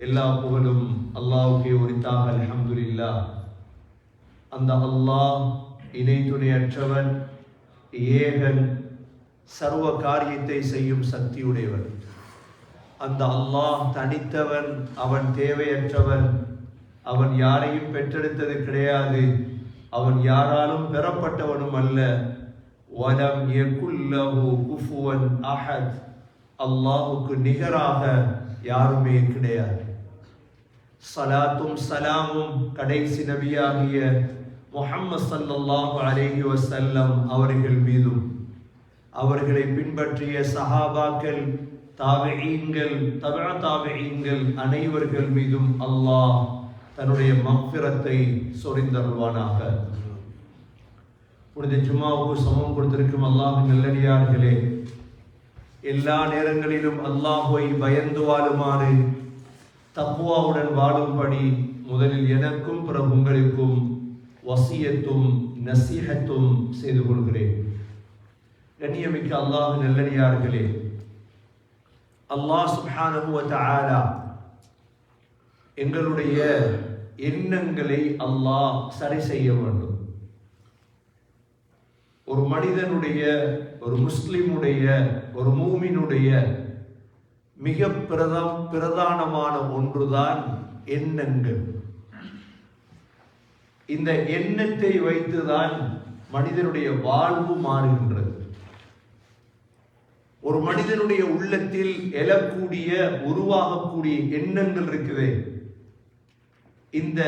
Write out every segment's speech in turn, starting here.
எல்லா புகழும் அல்லாவுக்கே உரித்தாக அலமதுல்லா அந்த அல்லாஹ் இணை துணையற்றவன் ஏகன் சர்வ காரியத்தை செய்யும் சக்தியுடையவன். அந்த அல்லாஹ் தனித்தவன் அவன் தேவையற்றவன். அவன் யாரையும் பெற்றெடுத்தது கிடையாது. அவன் யாராலும் பெறப்பட்டவனும் அல்ல. வலம் யகுல்லஹு குஃபுவன் அஹத். அல்லாஹுக்கு நிகராக யாருமே கிடையாது. சலாத்தும் சலாமும் கடைசி நபியாகிய முஹம்மது ஸல்லல்லாஹு அலேஹி வசல்லம் அவர்கள் மீதும். அவர்களை பின்பற்றிய சஹாபாக்கள் தாபிஈன்கள் தபா தாபிஈன்கள் அனைவர்கள் மீதும் அல்லாஹ் தன்னுடைய மக்பிரத்தை சொரிந்தருள்வானாக. புனித ஜும்மாவுக்கு சமம் கொடுத்திருக்கும் அல்லாஹ் நல்லடியார்களே எல்லா நேரங்களிலும் அல்லாஹுவை பயந்து வாழுமாறு தப்புவாவுடன் வாழும்படி முதலில் எனக்கும் பிறகு உங்களுக்கும் வசியத்தும் நசீகத்தும் செய்து கொள்கிறேன். கண்ணியமிக்க அல்லாஹ் நல்லடியார்களே அல்லாஹ் சுப்ஹானஹு தஆலா எங்களுடைய எண்ணங்களை அல்லாஹ் சரி செய்ய வேண்டும். ஒரு மனிதனுடைய ஒரு முஸ்லிமுடைய ஒரு மூமினுடைய மிக பிரதம் பிரதானமான ஒன்றுதான் எண்ணங்கள். இந்த எண்ணத்தை வைத்துதான் மனிதனுடைய வாழ்வு மாறுகின்றது. ஒரு மனிதனுடைய உள்ளத்தில் எழக்கூடிய உருவாகக்கூடிய எண்ணங்கள் இருக்குது. இந்த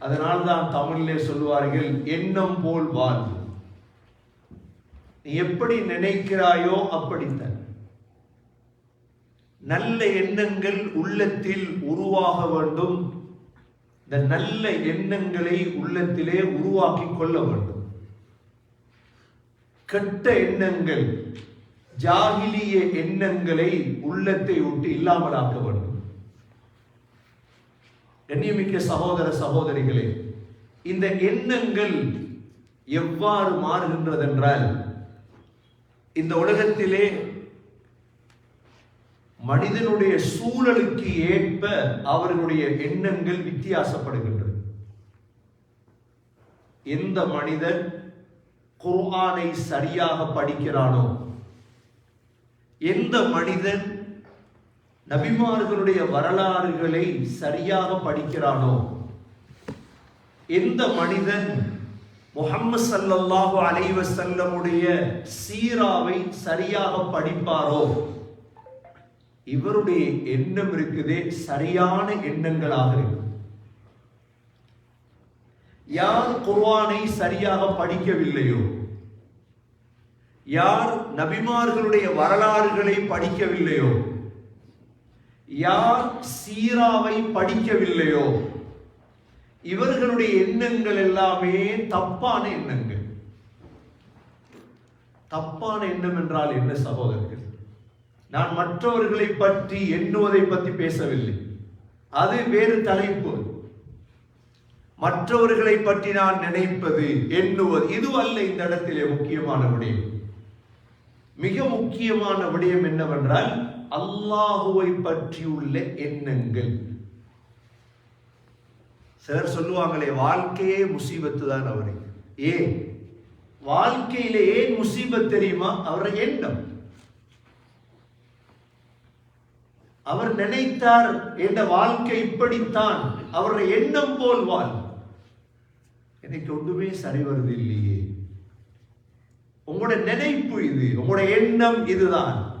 அதனால்தான் தமிழிலே சொல்லுவார்கள் எண்ணம் போல் வாழ்வு. நீ எப்படி நினைக்கிறாயோ அப்படித்தான். நல்ல எண்ணங்கள் உள்ளத்தில் உருவாக வேண்டும். இந்த நல்ல எண்ணங்களை உள்ளத்திலே உருவாக்கி கொள்ள வேண்டும். கெட்ட எண்ணங்கள் ஜாகிலிய எண்ணங்களை உள்ளத்தை விட்டு இல்லாமலாக்க வேண்டும். கண்ணியமிக்க சகோதர சகோதரிகளே இந்த எண்ணங்கள் எவ்வாறு மாறுகின்றதென்றால் இந்த உலகத்திலே மனிதனுடைய சூழலுக்கு ஏற்ப அவர்களுடைய எண்ணங்கள் வித்தியாசப்படுகின்றது எந்த மனிதன் குர்ஆனை சரியாக படிக்கிறானோ எந்த மனிதன் நபிமார்களுடைய வரலாறுகளை சரியாக படிக்கிறானோ எந்த மனிதன் முகம்மது சல்லல்லாஹு அலைவசல்லமுடைய சீராவை சரியாக படிப்பாரோ இவருடைய எண்ணம் இருக்குதே சரியான எண்ணங்களாக இருக்கும். யார் குர்வானை சரியாக படிக்கவில்லையோ யார் நபிமார்களுடைய வரலாறுகளை படிக்கவில்லையோ யார் சீராவை படிக்கவில்லையோ இவர்களுடைய எண்ணங்கள் எல்லாமே தப்பான எண்ணங்கள். தப்பான எண்ணம் என்றால் என்ன சகோதரர்கள்? நான் மற்றவர்களை பற்றி எண்ணுவதை பற்றி பேசவில்லை. அது வேறு தலைப்பு. மற்றவர்களை பற்றி நான் நினைப்பது எண்ணுவது இதுவல்ல இந்த இடத்திலே முக்கியமான விடயம். மிக முக்கியமான விடயம் என்னவென்றால் அல்லாஹுவை பற்றியுள்ள எண்ணங்கள். சிலர் சொல்லுவாங்களே வாழ்க்கையே முசீபத்து தான் அவருக்கு ஏன்? வாழ்க்கையிலே ஏன் முசீபத் தெரியுமா? அவரை எண்ணம். அவர் நினைத்தார் என்ற வாழ்க்கை இப்படித்தான். அவருடைய எண்ணம் போல் வாழ். எனக்கு ஒன்றுமே சரி வருது இல்லையே. உங்களோட நினைப்பு இது உங்களோட எண்ணம் இதுதான்.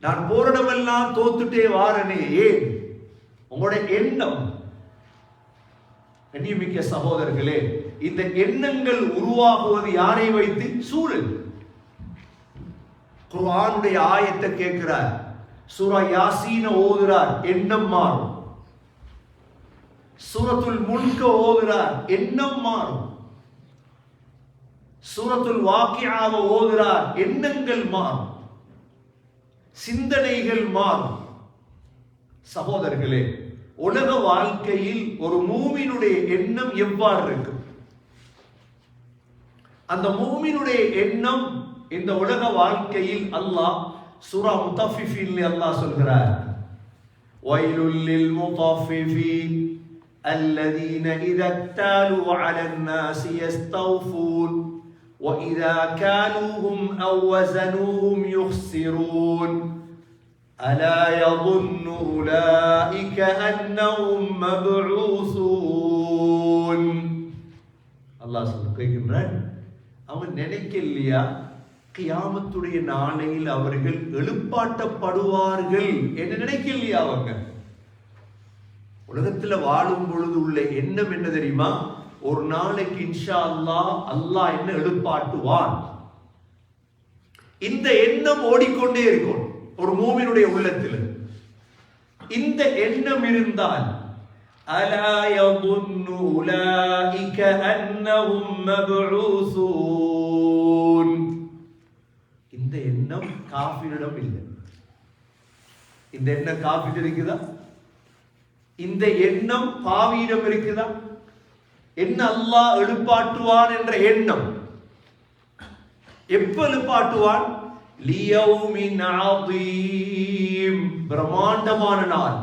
நான் போரிடமெல்லாம் தோத்துட்டே வாரனே ஏன்? உங்களோட எண்ணம். கண்ணியமிக்க சகோதரர்களே இந்த எண்ணங்கள் உருவாகுவது யாரை வைத்து? சூழல். குர்ஆனுடைய ஆயத்தை கேட்கிறார். சூரா யாசீன ஓதுறார் எண்ணம் மாறும். சூரத்துல் முல்க ஓதுறார் எண்ணம் மாறும். சூரத்துல் வாக்கியாவை ஓதுறார் எண்ணங்கள் மாறும். சிந்தனைகள் மாறும். சகோதரர்களே உலக வாழ்க்கையில் ஒரு மூவினுடைய எண்ணம் எவ்வாறு இருக்கும்? அந்த மூவினுடைய எண்ணம் இந்த உலக வாழ்க்கையில் அல்லாஹ் சூரா முத்தஃபிஃபின் அல்லாஹ் சொல்கிறார் ويل للمطففين الذين إذا اكتالوا على الناس يستوفون وإذا كالوهم أو وزنوهم يخسرون ألا يظن أولئك أنهم مبعوثون அல்லாஹ் சொல்ல கேட்கின்றான் அவன் நினைக்கலையா கியாமத்துடைய நாளையில் அவர்கள் எழுப்பாட்டப்படுவார்கள். என்று நினைக்கலையா அவங்க? உலகத்துல வாழும் பொழுது உள்ள எண்ணம் என்ன தெரியுமா? ஒரு நாளைக்கு இன்ஷா அல்லா அல்லா என்ன எழுப்பாட்டுவான்? இந்த எண்ணம் ஓடிக்கொண்டே இருக்கும் ஒரு மூவினுடைய உள்ளத்தில். இந்த எண்ணம் இருந்தால் அலா யதுன்னு உலாயிக அன்னஹும் இந்த எண்ணம் காஃபிரிடம் இல்லை இந்த எண்ணம் காஃபிட் இருக்குதா இந்த எண்ணம் பாவியிடம் இருக்குதா என்ன அல்லாஹ் எழுப்பாட்டுவான் என்ற எண்ணம் எப்ப எழுப்பாட்டுவான் லியௌமின் ஆதீம் பிரம்மாண்டமான நாள்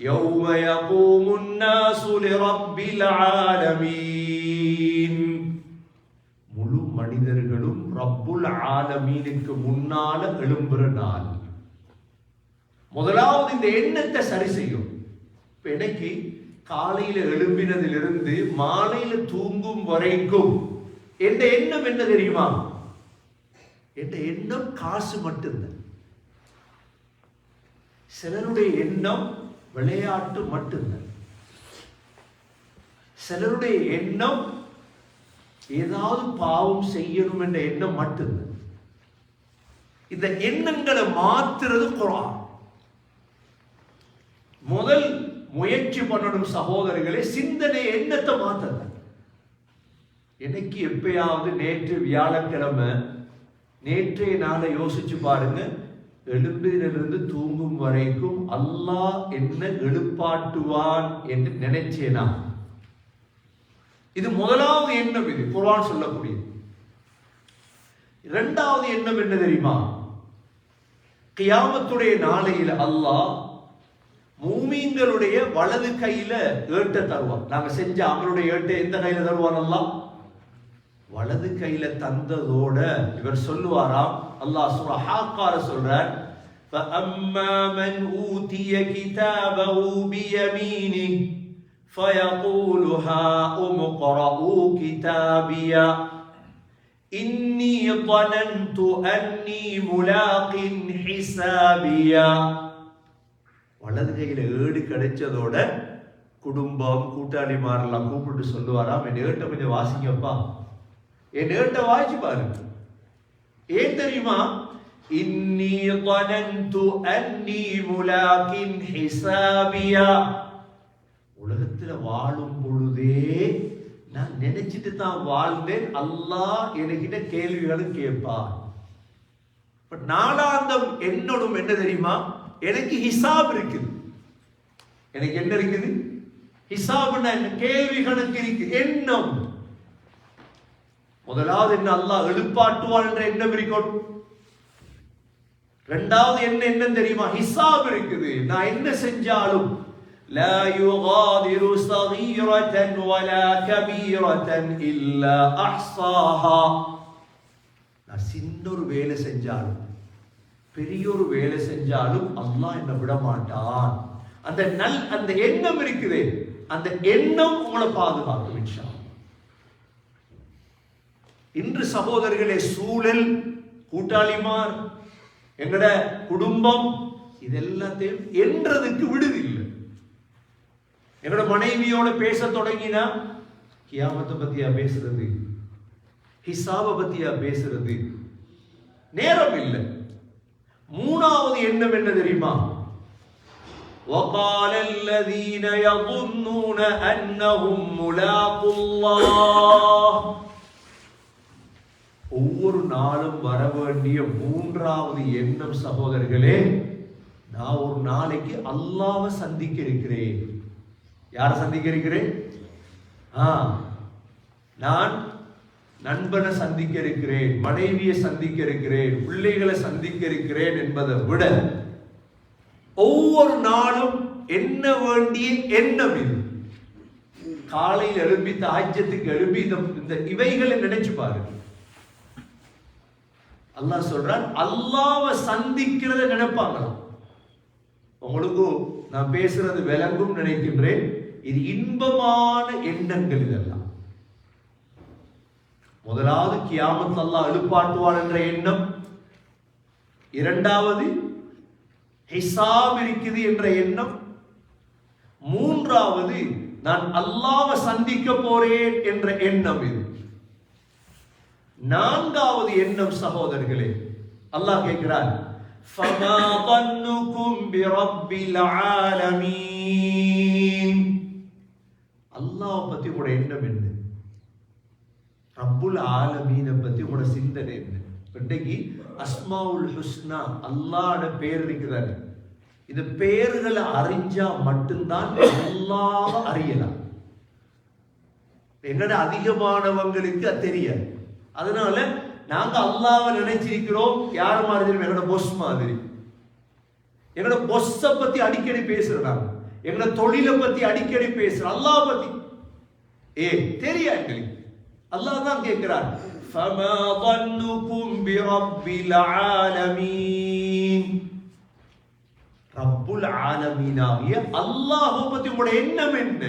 يوم يقوم الناس لرب العالمين முழு மனிதர்களும் ரப்புல் ஆலமீனுக்கு முன்னால எழும்புற நாள். முதலாவது இந்த எண்ணத்தை சரி செய்யும். இன்னைக்கு காலையில எழும்பினதிலிருந்து மாலையில தூங்கும் வரைக்கும் எந்த எண்ணம் என்ன தெரியுமா? எந்த எண்ணம்? காசு மட்டும்தான். சிலருடைய எண்ணம் விளையாட்டு மட்டும்தான். சிலருடைய எண்ணம் ஏதாவது பாவம் செய்யணும் என்ற எண்ணம் மட்டும் இந்த எண்ணங்களை மாத்துறது குரான். முதல் முயற்சி பண்ணணும் சகோதரர்களே சிந்தனை எண்ணத்தை மாத்தல எனக்கு எப்பயாவது நேற்று வியாழக்கிழமை நேற்றைய நாளை யோசிச்சு பாருங்க எழும்பிலிருந்து தூங்கும் வரைக்கும் அல்லாஹ் என்ன எழுப்பாட்டுவான் என்று நினைச்சேனா? இது முதலாவது எண்ணம் இது குர்ஆன் சொல்லக்கூடிய இரண்டாவது எண்ணம் என்ன தெரியுமா கியாமத்துடைய நாளையில் அல்லாஹ் மூமீன்களுடைய வலது கையில ஏட்ட தருவான் நாங்க செஞ்ச அமலுடைய ஏட்டை எந்த கையில தருவான் அல்லாஹ் வலது கையில தந்ததோட இவர் சொல்லுவாராம் அல்லாஹ் சூரா ஹாக்கார சொல்றார் فأما من أوتي كتابه بيمينه فيقول هاؤم اقرءوا كتابيا إني ظننت أني ملاق حسابيا வலது கையில ஏடு கிடைச்சதோட குடும்பம் கூட்டாளிமாரெல்லாம் கூப்பிட்டு சொல்லுவாராம் என் ஏட்டை கொஞ்சம் வாசிங்கப்பா என் ஏட்டை வாசிச்சு பாருங்க ஏன் தெரியுமா இன்னி ظننت أني ملاق حسابيا உலகத்துல வாழும் பொழுதே நான் நினைச்சிட்டு தான் வாழ்ந்தேன். அல்லாஹ் என்கிட்ட கேள்விகளும் கேட்பான் பட் நாளாந்தம் என்னோடும் என்ன தெரியுமா? எனக்கு ஹிசாப் இருக்குது. எனக்கு என்ன இருக்குது? ஹிசாப்னா என்ன? கேள்வி கணக்கு இருக்கு. எண்ணம். முதலாவது என்ன? அல்லாஹ் எழுப்பாட்டுவான் என்ற எண்ணம் இருக்கும் ரெண்டாவது என்ன? என்ன தெரியுமா? ஹிசாப் இருக்குது. நான் என்ன செஞ்சாலும் لا يغادر صغيرة ولا كبيرة إلا أحصاها நான் சின்ன ஒரு வேலை செஞ்சாலும் பெரிய ஒரு வேலை செஞ்சாலும் அல்லாஹ் என்ன விட மாட்டான் அந்த நல் அந்த எண்ணம் இருக்குது அந்த எண்ணம் உங்களை பாதுகாக்கும் இன்ஷா அல்லாஹ். இன்று சகோதரர்களே சூழல் கூட்டாளிமார் எங்கட குடும்பம் இதெல்லாத்தையும் என்றதுக்கு விடுதில்லை என்னோட மனைவியோட பேச தொடங்கினா கியாமத்தை பத்தியா பேசுறது ஹிசாப பத்தியா பேசுறது நேரம் இல்லை மூணாவது எண்ணம் என்ன தெரியுமா وقال الذين يظنون أنهم ملاقو الله ஒவ்வொரு நாளும் வர வேண்டிய மூன்றாவது எண்ணம் சகோதரர்களே நான் ஒரு நாளைக்கு அல்லாவை சந்திக்க இருக்கிறேன் யாரை சந்திக்க இருக்கிறேன் ஆ நான் நண்பனை சந்திக்க இருக்கிறேன் மனைவியை சந்திக்க இருக்கிறேன் பிள்ளைகளை சந்திக்க இருக்கிறேன் என்பதை விட ஒவ்வொரு நாளும் என்ன வேண்டிய எண்ணம் இது? காலையில் எழுப்பி தாஜ்யத்துக்கு எழுப்பி இந்த இவைகளை நினைச்சு பாருங்க அல்லாஹ் சொல்றான் அல்லாவை சந்திக்கிறத நினைப்பாங்களாம். உங்களுக்கு நான் பேசுறது விளங்கும் நினைக்கின்றேன். இது இன்பமான எண்ணங்கள் இதெல்லாம். முதலாவது கியாமத் அல்லாஹ் எழுப்பாட்டுவான் என்ற எண்ணம். இரண்டாவது ஹிசாப் இருக்குது என்ற எண்ணம். மூன்றாவது நான் அல்லாவை சந்திக்க போறேன் என்ற எண்ணம் இது. நான்காவது எண்ணம் சகோதரர்களே அல்லாஹ் கேட்கிறான் فما ظنكم برب العالمين அல்லாஹ் பத்தி உங்களோட எண்ணம் என்ன ரப்புல் ஆலமீனை பத்தி உங்களோட சிந்தனை என்ன இன்றைக்கு அஸ்மாவுல் ஹுஸ்னா அல்லாஹ்ட பேர் இருக்குதானே இந்த பேர்களை அறிஞ்சா மட்டும்தான் அல்லாஹ் அறியலாம் என்னோட அதிகமானவங்களுக்கு அது தெரியாது அதனால நாங்க அல்லாவை நினைச்சிருக்கிறோம் யார் மாதிரி தெரியும் எங்களோட பொஸ் மாதிரி எங்களோட பொஸ்ஸ பத்தி அடிக்கடி பேசுறோம் நாங்க எங்களோட தொழிலை பத்தி அடிக்கடி பேசுறோம் அல்லாஹ் பத்தி ஏ தெரியா எங்களுக்கு அல்லாஹ் தான் கேட்கிறார் فما ظنكم برب العالمين ரப்புல் ஆலமீனாகிய அல்லாஹ் பத்தி உங்களோட எண்ணம் என்ன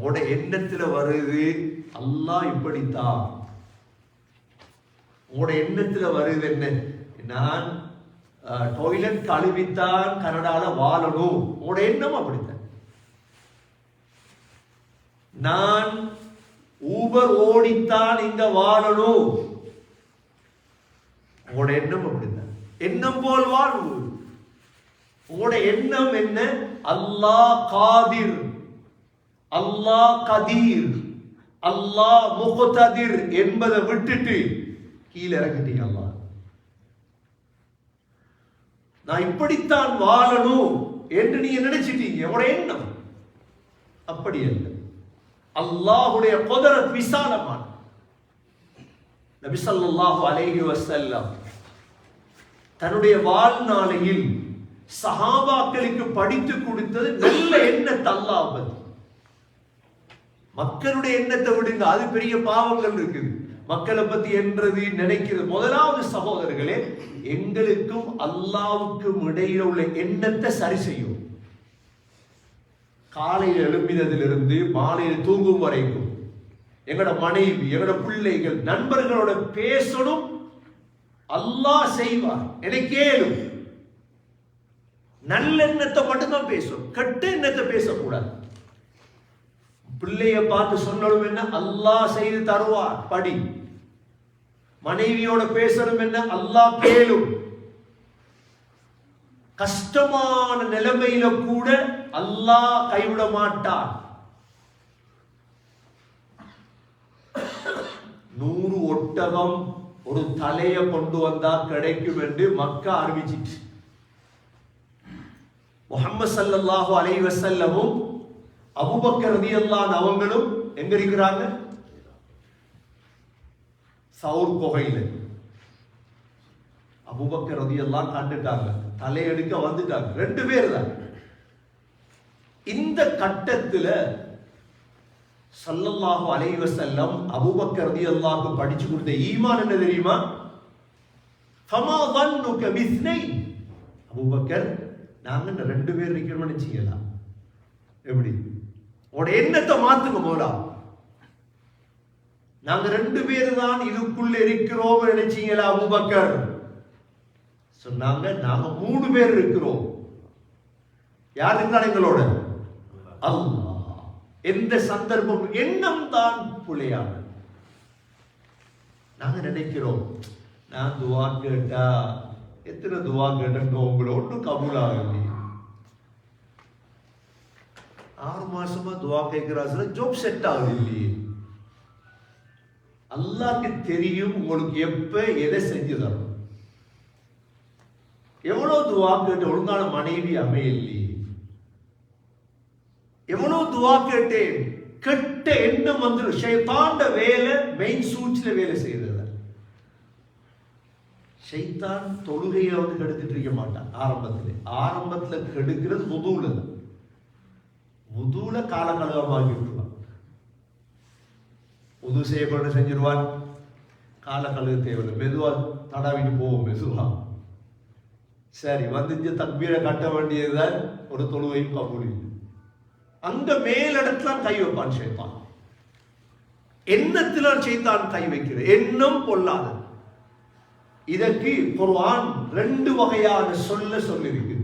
உங்களோட எண்ணத்தில் வருது. அல்லாஹ் இப்படித்தான். உங்களோட எண்ணத்தில் வருது என்ன? நான் டாய்லெட் கழுவித்தான் கனடால வாழணும். உங்களோட எண்ணம் அப்படித்தான். நான் ஊபர் ஓடித்தான் இங்க வாழணும். உங்களோட எண்ணம் அப்படித்தான். எண்ணம் போல் வாழ்வு. உங்களோட எண்ணம் என்ன? அல்லாஹ் காதிர். அல்லாஹ் கதீர். அல்லாஹ் முகததிர் என்பதை விட்டுட்டு கீழே இறங்கிட்டீங்க அல்லாஹ். நான் இப்படித்தான் வாழணும் என்று நீங்க நினைச்சிட்டீங்க. எவ்வளோ எண்ணம். அப்படி அல்ல. அல்லாஹுடைய குதிரத் விசாலமான நபி சல்லாஹு அலேஹி வசல்லாம் தன்னுடைய வாழ்நாளையில் சஹாபாக்களுக்கு படித்து கொடுத்தது நல்ல எண்ணத்தை தல்லாபது மக்களுடைய எண்ணத்தை விடுங்க. அது பெரிய பாவங்கள் இருக்குது. மக்களை பத்தி என்றது நினைக்கிறது. முதலாவது சகோதரர்களே எங்களுக்கும் அல்லாவுக்கும் இடையில உள்ள எண்ணத்தை சரி செய்யும். காலையில் எழுப்பினதிலிருந்து மாலையில் தூங்கும் வரைக்கும் எங்களோட மனைவி எங்களோட பிள்ளைகள் நண்பர்களோட பேசணும். அல்லாஹ் செய்வார். எனக்கு கேளும். நல்லெண்ணத்தை மட்டும்தான் பேசும். கெட்ட எண்ணத்தை பேசக்கூடாது. பிள்ளைய பார்த்து சொல்லணும் என்ன? அல்லாஹ் செய்து தருவார். படி. மனைவியோட பேசணும் என்ன? அல்லாஹ் கேளும். கஷ்டமான நிலைமையில கூட அல்லாஹ் கைவிட மாட்டான். நூறு ஒட்டகம் ஒரு தலைய கொண்டு வந்தா கிடைக்கும் என்று மக்கா அறிவிச்சிட்டு. முகமது சல்லாஹூ அலைவசல்லமும் அபுபக்கர் ரதியல்லான் அவங்களும் எங்க இருக்கிறாங்க? சவுர் குகையில். அபுபக்கர் ரதியல்லான் கண்டுட்டாங்க தலையெடுக்க வந்துட்டாங்க. ரெண்டு பேர் தான் இந்த கட்டத்தில் சல்லல்லாஹு அலைவ செல்லம் அபுபக்கர் ரதி படிச்சு கொடுத்த ஈமான் என்ன தெரியுமா? அபுபக்கர் நாங்க ரெண்டு பேர் நிக்கிறோம்னு நினைச்சீங்களா? எப்படி? உங்களோட எண்ணத்தை மாத்துங்க போலா நாங்க ரெண்டு பேர் தான் இதுக்குள்ள இருக்கிறோம் நினைச்சீங்களா அபுபக்கர்? சொன்னாங்க நாங்க மூணு பேர் இருக்கிறோம். யார் இருந்தாலும் எங்களோட? அல்லா எந்த சந்தர்ப்பம் எண்ணம் தான் புலையான நாங்க நினைக்கிறோம் நான் துவா கேட்டா எத்தனை துவா கேட்டோம் உங்களை ஒன்றும் கபூலாகலையே. ஆறு மாசமா துவா கேட்கிறா ஜோப் செட் ஆகுது இல்லையே அல்லாஹ்க்கு தெரியும் உங்களுக்கு எப்ப எதை செஞ்சு தரணும் எவ்வளவு துவா கேட்டு ஒழுங்கான மனைவி அமையலையே எவ்வளவு துவா கேட்டேன் கெட்ட எண்ணம் வந்துடும் ஷைத்தாண்ட வேலை மெயின் சூழ்ச்சியில வேலை செய்யறது ஷைத்தான் தொழுகையை வந்து கெடுத்துட்டு இருக்க மாட்டான் ஆரம்பத்தில் ஆரம்பத்துல கெடுக்கிறது முதுகுல தான் உதுல கால கழுவமாக்கி விட்டுருவான் உது செய்யப்பட்டு செஞ்சிருவான் கால தேவையில்லை மெதுவா தடாவிட்டு போவோம் மெதுவா சரி வந்துச்சு தக்பீரை கட்ட வேண்டியதுதான் ஒரு தொழுவையும் கபூல் இல்லை. அங்க மேலிடத்துல கை வைப்பான் சேர்ப்பான் எண்ணத்தில் செய்தான் கை வைக்கிறது எண்ணம் பொல்லாது இதற்கு குர்ஆன் ரெண்டு வகையான சொல்ல சொல்லிருக்கு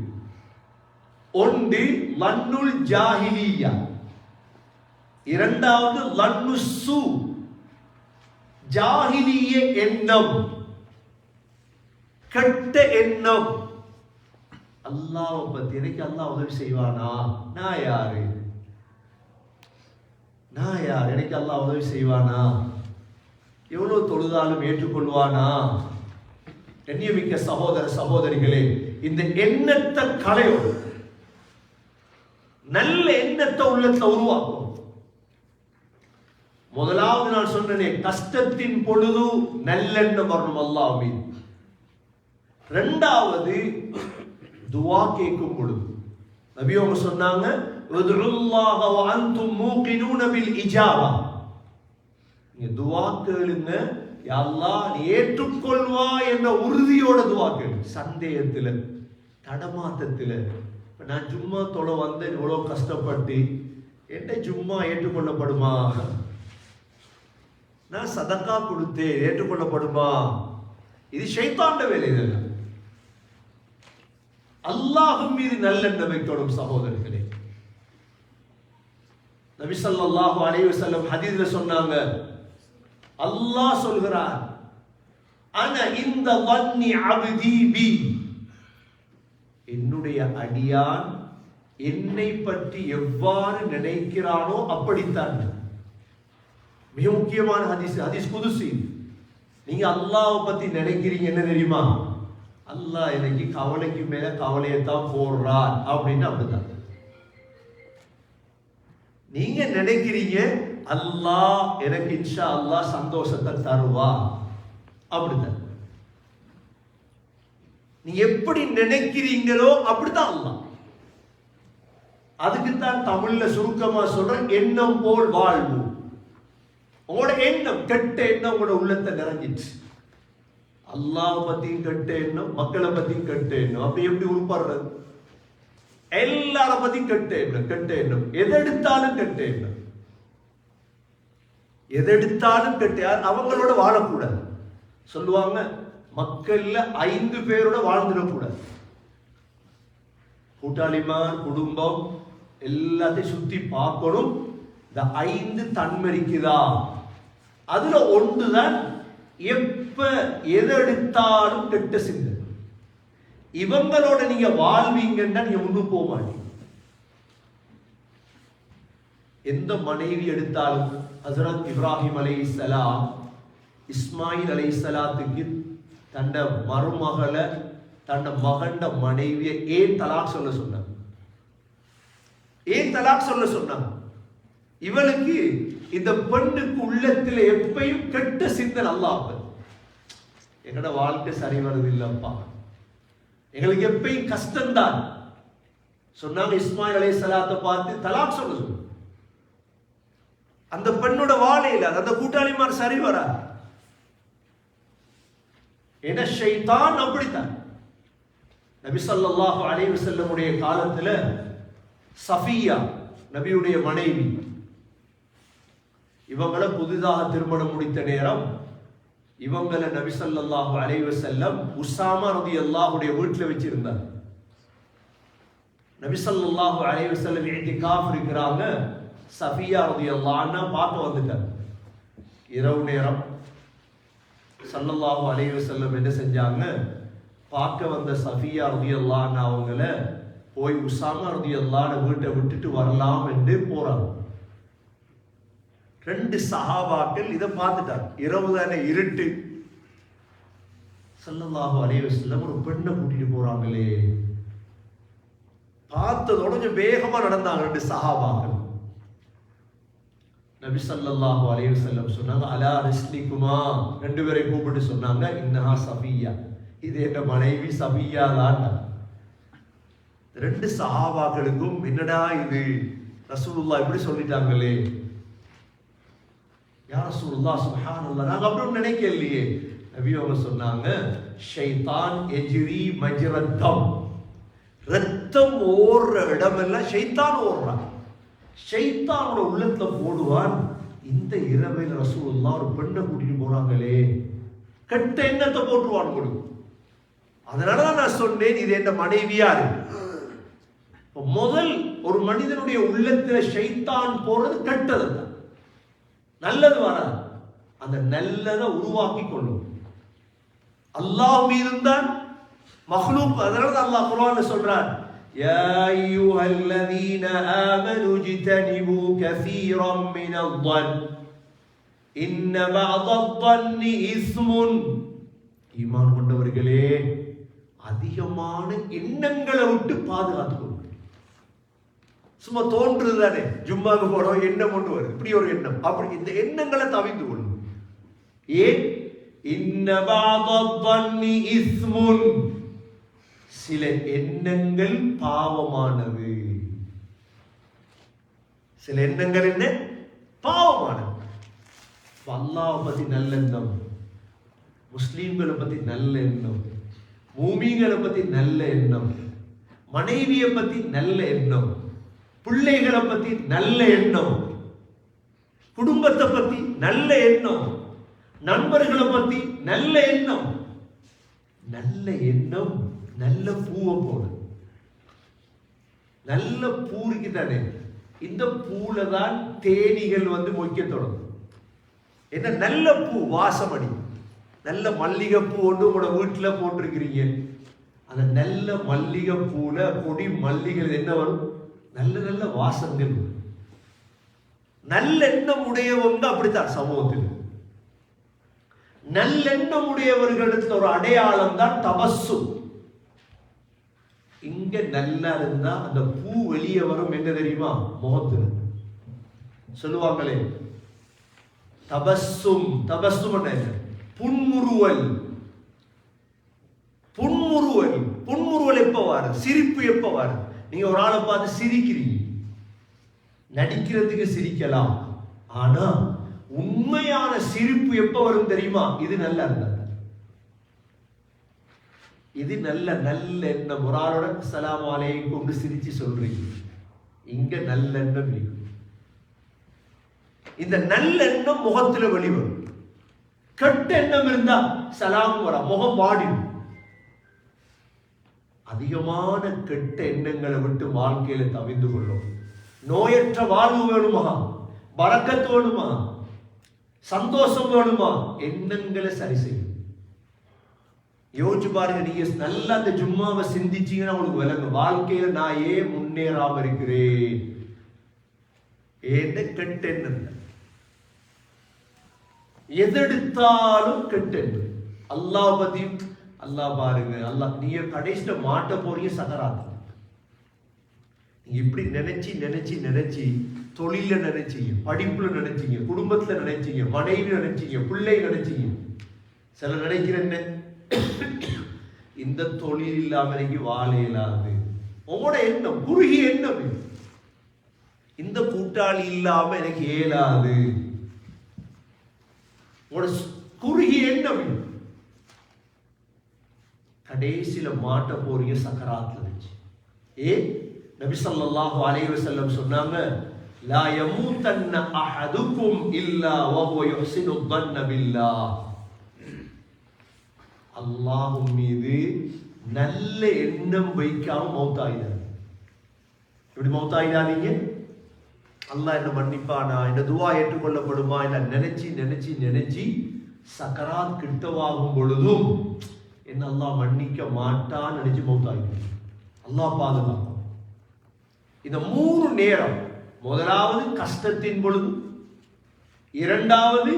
ஒன்று லன்னுல் ஜாஹிலியா. இரண்டாவது லன்னு சு. ஜாஹிலிய எண்ணம். கெட்ட எண்ணம். அல்லாஹ் பத்தி எனக்கு அல்லாஹ் உதவி செய்வானா? நான் யாரு? நான் யார்? எனக்கு அல்லாஹ் உதவி செய்வானா? எவ்வளவு தொழுதாலும் ஏற்றுக்கொள்வானா? கண்ணியமிக்க சகோதர சகோதரிகளே இந்த எண்ணத்தை கலையோடு நல்ல எண்ணத்தை உள்ளத்தை உருவாக்கும். முதலாவது நான் சொன்னனே கஷ்டத்தின் பொழுது நல்லெண்ணம் வரணும் அல்லாஹ் ரெண்டாவது துவா கேட்கும் பொழுது. நபி அவங்க சொன்னாங்க "உதுருல்லாஹ வ அன்தும் மூகினூன பில் நீங்க துவா கேளுங்க யா நீ ஏற்றுக்கொள்வா என்ற உறுதியோட துவா கேளு. சந்தேகத்துல தடமாத்தத்துல இப்போ நான் சும்மா தொலை வந்தேன் இவ்வளோ கஷ்டப்பட்டு. என்ன சும்மா ஏற்றுக்கொள்ளப்படுமா? நான் சதக்கா கொடுத்தேன் ஏற்றுக்கொள்ளப்படுமா? இது ஷைத்தாண்ட வேலை இதெல்லாம் அல்லாஹும் மீது நல்லெண்ணமை தொடும் சகோதரர்களே. நபிசல்லாஹு ஸல்லல்லாஹு செல்லம் வஸல்லம் சொன்னாங்க அல்லாஹ் சொல்கிறார் அன இந்த வன்னி அப்தி பி. என்னுடைய அடியான் என்னை பற்றி எவ்வாறு நினைக்கிறானோ அப்படித்தான். மிக முக்கியமான ஹதீஸ் ஹதீஸ் குதுசி. நீங்க அல்லாவை பத்தி நினைக்கிறீங்க என்ன தெரியுமா? அல்லாஹ் எனக்கு கவலைக்கு மேல கவலையை தான் போடுறார் அப்படின்னு அப்படிதான் நீங்க நினைக்கிறீங்க அல்லாஹ் எனக்கு இன்ஷா அல்லாஹ் சந்தோஷத்தை தருவா அப்படிதான் நீ எப்படி நினைக்கிறீங்களோ அப்படித்தான் அல்லாஹ். அதுக்கு தான் தமிழ்ல சுருக்கமா சொல்றேன் எண்ணம் போல் வாழ்வு. உங்களோட எண்ணம் கெட்ட எண்ணம் உங்களோட உள்ளத்தை நிறைஞ்சிச்சு அல்லாஹ் பத்தியும் கெட்ட எண்ணம் மக்களை பத்தியும் கெட்ட எண்ணம். அப்படி எப்படி உருப்படுறது எல்லார பத்தியும் கெட்ட எண்ணம் கெட்ட எண்ணம். எதெடுத்தாலும் கெட்ட எண்ணம். எதெடுத்தாலும் கெட்ட அவங்களோட வாழக்கூடாது. சொல்லுவாங்க மக்கள்ல ஐந்து பேரோட வாழ்ந்துடக்கூடாது. கூட்டாளிமார் குடும்பம் எல்லாத்தையும் சுத்தி பார்க்கணும். இந்த ஐந்து தன்மரிக்குதா? அதுல ஒன்றுதான் எப்ப எதெடுத்தாலும் கெட்ட சிந்தனை. இவங்களோட நீங்க வாழ்வீங்கன்னா நீங்க ஒன்றும் போக மாட்டீங்க. எந்த மனைவி எடுத்தாலும் ஹசரத் இப்ராஹிம் அலை சலாம் இஸ்மாயில் அலை சலாத்துக்கு தண்ட மருமகளை தண்ட மகண்ட மனைவியை ஏன் தலாக் சொல்ல சொன்னாங்க? ஏன் தலாக் சொல்ல சொன்னாங்க? இவளுக்கு இந்த பெண்ணுக்கு உள்ளத்தில் எப்பயும் கெட்ட சிந்தனை அல்லாஹ். எங்கட வாழ்க்கை சரி வருது இல்லப்பா. எங்களுக்கு எப்பயும் கஷ்டம்தான். சொன்னாங்க இஸ்மாயில் அலே சலாத்தை பார்த்து தலாக் சொல்ல சொல்லு அந்த பெண்ணோட வாழையில அந்த கூட்டாளிமார் சரி வரா ஏன்னா ஷைத்தான் அப்படித்தான். நபி அலைவு அலைஹி வஸல்லமுடைய காலத்தில் சஃபியா நபியுடைய மனைவி. இவங்களை புதிதாக திருமணம் முடித்த நேரம் இவங்களை நபி ஸல்லல்லாஹு அலைஹி வஸல்லம் உசாமா ரலியல்லாஹுடைய வீட்டில் வச்சிருந்தார் நபி அலைவு அலைஹி வஸல்லம் காஃப் இருக்கிறாங்க. சஃபியா ரலியல்லாஹு அன்ஹா பார்க்க வந்துட்டார் இரவு நேரம் சல்லல்லாஹு அலைவு செல்லம் என்ன செஞ்சாங்க? பார்க்க வந்த சஃபியா ரலியல்லாஹு அவங்கள போய் உசாமா ரலியல்லாஹு வீட்டை விட்டுட்டு வரலாம் என்று போறாங்க. ரெண்டு சஹாபாக்கள் இதை பார்த்துட்டாங்க. இரவு தானே இருட்டு. சல்லல்லாஹு அலைவு செல்லம் ஒரு பெண்ணை கூட்டிட்டு போறாங்களே. பார்த்ததோட கொஞ்சம் வேகமா நடந்தாங்க ரெண்டு சஹாபாக்கள். நபி ஸல்லல்லாஹு அலைஹி செல்லம் சொன்னாங்க அலா ரிஸ்லிகுமா? ரெண்டு பேரை கூப்பிட்டு சொன்னாங்க இன்னஹா சபியா இது என் மனைவி சபியா தான். ரெண்டு சஹாபாக்களுக்கும் என்னடா இது? ரசூலுல்லா இப்படி சொல்லிட்டாங்களே. யா ரசூலுல்லாஹ் சுப்ஹானல்லாஹ் நாங்க நினைக்க நினைக்கலையே நபி அவங்க சொன்னாங்க ஷைத்தான் எஜிரி மஜ்ரத்தம். ரத்தம் ஓடுற இடமெல்லாம் ஷைத்தான் ஓடுறான் ஷைத்தானோட உள்ளத்துல போடுவான் இந்த இரவில் எல்லாம் ஒரு பெண்ணை கூட்டிட்டு போறாங்களே கெட்ட எண்ணத்தை போட்டுருவான் கொடுக்கும் அதனால தான் நான் சொன்னேன் இது என்ன மனைவியா இருக்கு முதல் ஒரு மனிதனுடைய உள்ளத்தில் ஷைத்தான் போறது கெட்டது. தான் நல்லது வராது அந்த நல்லதை உருவாக்கி கொள்ளும். அல்லாஹ் மீது தான் மஹ்லூப் அதனால தான் அல்லாஹ் குர்ஆன்ல சொல்றான் يا أيها الذين آمنوا اجتنبوا كثيرا من الظن إن بعض الظن إثم ஈமான் கொண்டவர்களே அதிகமான எண்ணங்களை விட்டு பாதுகாத்துக் கொள்ளுங்கள் சும்மா தோன்றுது தானே ஜும்மாக்கு போறோம் எண்ணம் கொண்டு வருது இப்படி ஒரு எண்ணம் அப்படி இந்த எண்ணங்களை தவிந்து கொள்ளும் ஏன் இன்ன பாதன்னி இஸ்முன் சில எண்ணங்கள் பாவமானது. சில எண்ணங்கள் என்ன? பாவமானது. அல்லாவை பத்தி நல்ல எண்ணம். முஸ்லீம்களை பத்தி நல்ல எண்ணம். பூமிகளை பத்தி நல்ல எண்ணம். மனைவியை பத்தி நல்ல எண்ணம். பிள்ளைகளை பத்தி நல்ல எண்ணம். குடும்பத்தை பத்தி நல்ல எண்ணம். நண்பர்களை பத்தி நல்ல எண்ணம். நல்ல எண்ணம். நல்ல பூவை போடு. நல்ல பூ இருக்குதானே இந்த பூல தான் தேனீகள் வந்து மொய்க்க தொடங்கும். என்ன நல்ல பூ வாசமணி. நல்ல மல்லிகை பூ ஒன்று உங்களோட வீட்டில் போட்டிருக்கிறீங்க. அந்த நல்ல மல்லிகை பூல கொடி மல்லிகள் என்ன வரும்? நல்ல நல்ல வாசங்கள் நல்லெண்ணம் உடையவங்க அப்படித்தான் சமூகத்தில். நல்லெண்ணம் உடையவர்களுக்கு ஒரு அடையாளம் தான் தபசு இங்க நல்லா இருந்தா அந்த பூ வெளியே வரும் என்ன தெரியுமா? முகத்துல. சொல்லுவாங்களே தபஸ்ஸும் தபஸ்ஸும் என்ன? புன்முறுவல். புன்முறுவல். புன்முறுவல் எப்ப வரும்? சிரிப்பு எப்ப வரும்? நீங்க ஒரு ஆளை பார்த்து சிரிக்கிறீங்க. நடிக்கிறதுக்கு சிரிக்கலாம். ஆனா உண்மையான சிரிப்பு எப்ப வரும் தெரியுமா? இது நல்லா இருந்தா. இது நல்ல நல்ல எண்ணம். ஒரு ஆளோட சலாம் கொண்டு சிரிச்சு சொல்றீங்க. இங்க நல்லெண்ணம் இருக்கு இந்த நல்லெண்ணம் முகத்துல வெளிவரும். கெட்ட எண்ணம் இருந்தா சலாம் வர முகம் வாடிடும். அதிகமான கெட்ட எண்ணங்களை விட்டு வாழ்க்கையில தவிந்து கொள்ளும். நோயற்ற வாழ்வு வேணுமா? பறக்கத்து வேணுமா? சந்தோஷம் வேணுமா? எண்ணங்களை சரி செய்யும். யோசிச்சு பாருங்க நீங்க நல்லா அந்த ஜும்மாவை சிந்திச்சீங்கன்னா உங்களுக்கு விளங்கும். வாழ்க்கையில நான் ஏன் முன்னேறாம இருக்கிறேன்? ஏன்னு கெட்ட எதெடுத்தாலும் கெட்டது அல்லாஹ் பத்தி அல்லாஹ் பாருங்க அல்லாஹ் நீங்க கடைசியில மாட்ட போறீங்க சகராத்து. நீங்க இப்படி நினைச்சு நினைச்சு நினைச்சு தொழில நினைச்சீங்க படிப்புல நினைச்சீங்க குடும்பத்துல நினைச்சீங்க மனைவி நினைச்சீங்க பிள்ளை நினைச்சீங்க. சில நினைக்கிற என்ன இந்த தொழில் இல்லாம எனக்கு வாழ இயலாது உங்களோட எண்ணம் குறுகிய எண்ணம் இந்த கூட்டாளி இல்லாம எனக்கு இயலாது. உங்களோட குறுகிய எண்ணம் கடைசியில மாட்ட போறீங்க சக்கராத்துல வச்சு. ஏ நபி ஸல்லல்லாஹு அலைஹி செல்லம் சொன்னாங்க லா தன்ன அஹதுக்கும் இல்லா வஹுவ யுஹ்சினு ظن பில்லாஹ் அல்லாஹ் மீது நல்ல எண்ணம் வைக்காம மௌத்தாயிடாது எப்படி மௌத்தாயினாதீங்க அல்லாஹ் என்ன மன்னிப்பானா? என்ன துவா ஏற்றுக்கொள்ளப்படுமா? இல்ல நினைச்சு நினைச்சு நினைச்சு சக்கராத் கிட்டவாகும் பொழுதும் என்ன அல்லாஹ் மன்னிக்க மாட்டான்னு நினைச்சு மௌத்தாயிடும் அல்லாஹ் பாதுகாக்கும் இந்த மூணு நேரம் முதலாவது கஷ்டத்தின் பொழுது இரண்டாவது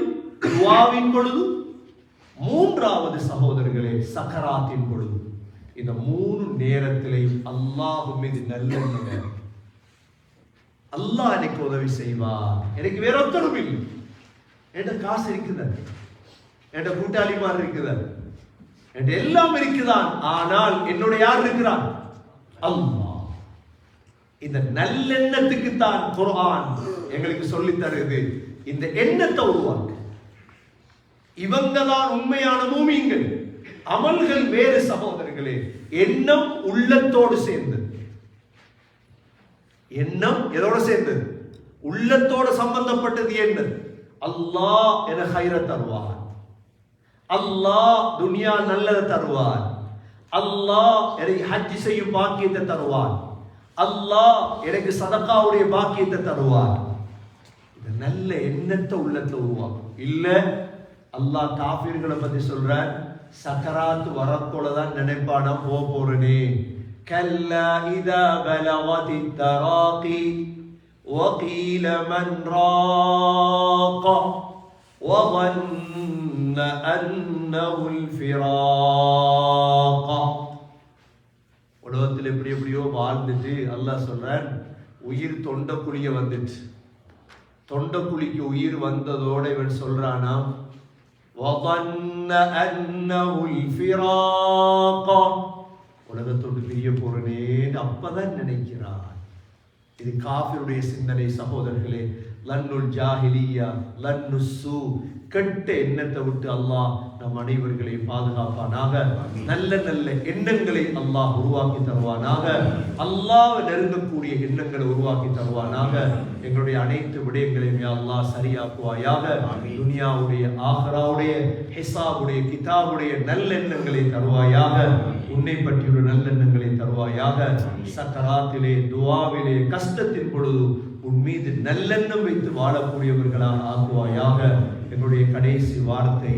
துவாவின் பொழுதும் மூன்றாவது சகோதரர்களே சக்கராத்தின் பொழுது. இந்த மூணு நேரத்திலையும் அல்லாஹு மீது நல்ல அல்லாஹ் எனக்கு உதவி செய்வார். எனக்கு வேற ஒத்தரும் இல்லை. என்கிட்ட காசு இருக்குது? என்கிட்ட மாதிரி இருக்குது? என்கிட்ட எல்லாம் இருக்குதான். ஆனால் என்னோட யார் இருக்கிறான் அல்லாஹ். இந்த நல்லெண்ணத்துக்கு தான் குர்ஆன் எங்களுக்கு சொல்லித் தருது இந்த எண்ணத்தை உருவாக்கு. இவங்க தான் உண்மையான மூமிங்கள் அமல்கள் வேறு சகோதரர்களே எண்ணம் உள்ளத்தோடு சேர்ந்தது. எண்ணம் எதோட சேர்ந்தது? உள்ளத்தோட சம்பந்தப்பட்டது என்னது? அல்லாஹ் என ஹைர தருவார். அல்லாஹ் துனியா நல்லதை தருவார். அல்லாஹ் எனக்கு ஹஜ் செய்யும் பாக்கியத்தை தருவார். அல்லாஹ் எனக்கு சதக்காவுடைய பாக்கியத்தை தருவார். இந்த நல்ல எண்ணத்தை உள்ளத்தை உருவாக்கும். இல்லை அல்லாஹ் காஃபிர்களை பத்தி சொல்றார் சக்கராத்து வரப்போலதான் நினைப்பானா போக போறனே كلا إذا بلغت التراقي وقيل من راق وظن أنه الفراق உலகத்தில் எப்படி எப்படியோ வாழ்ந்துட்டு அல்லாஹ் சொல்றான் உயிர் தொண்டக்குழிய வந்துட்டு தொண்டக்குழிக்கு உயிர் வந்ததோட இவன் சொல்றானா وظن أنه الفراق உலகத்தோடு பிரிய போறனேன்னு அப்பதான் நினைக்கிறான் இது காஃபிருடைய சிந்தனை சகோதரர்களே லன்னுல் ஜாஹிலியா லன்னு சூ கெட்ட எண்ணத்தை விட்டு அல்லாஹ் நம் அனைவர்களை பாதுகாப்பானாக. நல்ல நல்ல எண்ணங்களை அல்லாஹ் உருவாக்கி தருவானாக. அல்லாஹ் நெருங்கக்கூடிய எண்ணங்களை உருவாக்கி தருவானாக. எங்களுடைய அனைத்து விடயங்களையும் அல்லாஹ் சரியாக்குவாயாக. துனியாவுடைய ஆஹராவுடைய ஹிசாபுடைய கிதாபுடைய நல்லெண்ணங்களை தருவாயாக. உன்னை பற்றிய நல்லெண்ணங்களை தருவாயாக. சக்கராத்திலே துவாவிலே கஷ்டத்தின் பொழுது உன் மீது நல்லெண்ணம் வைத்து வாழக்கூடியவர்களாக ஆக்குவாயாக. எங்களுடைய கடைசி வார்த்தை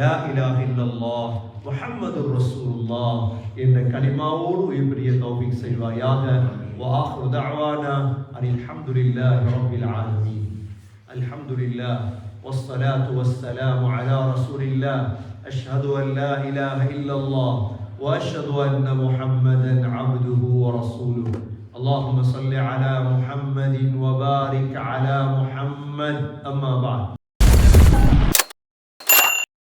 லா இலாஹ இல்லல்லாஹ் முஹம்மது ரசூலுல்லாஹ் என்ற கலிமாவோடு உயிர்பெரிய தௌஃபீக் செய்வாயாக وآخر دعوانا أن الحمد لله رب العالمين الحمد لله والصلاة والسلام على رسول الله أشهد أن لا إله إلا الله وأشهد أن محمدا عبده ورسوله اللهم صل على محمد وبارك على محمد أما بعد